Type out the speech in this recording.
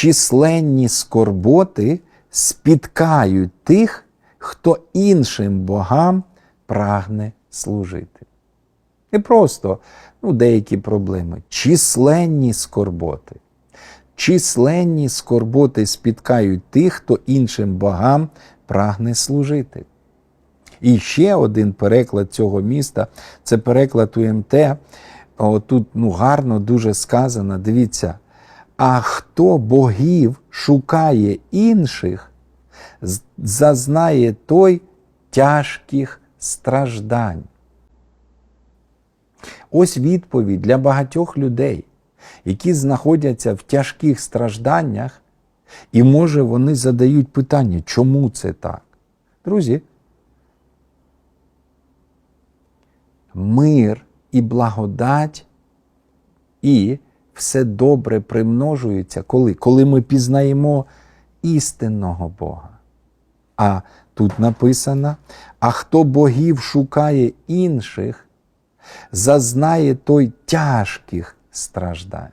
численні скорботи спіткають тих, хто іншим богам прагне служити. Не просто ну, деякі проблеми, численні скорботи. Численні скорботи спіткають тих, хто іншим богам прагне служити. І ще один переклад цього міста це переклад УМТ. О, Тут ну, гарно дуже сказано. Дивіться. А хто богів шукає інших, зазнає той тяжких страждань. Ось відповідь для багатьох людей, які знаходяться в тяжких стражданнях, і може вони задають питання, чому це так? Друзі, мир і благодать і все добре примножується, коли? Коли ми пізнаємо істинного Бога. А тут написано: а хто богів шукає інших, зазнає той тяжких страждань.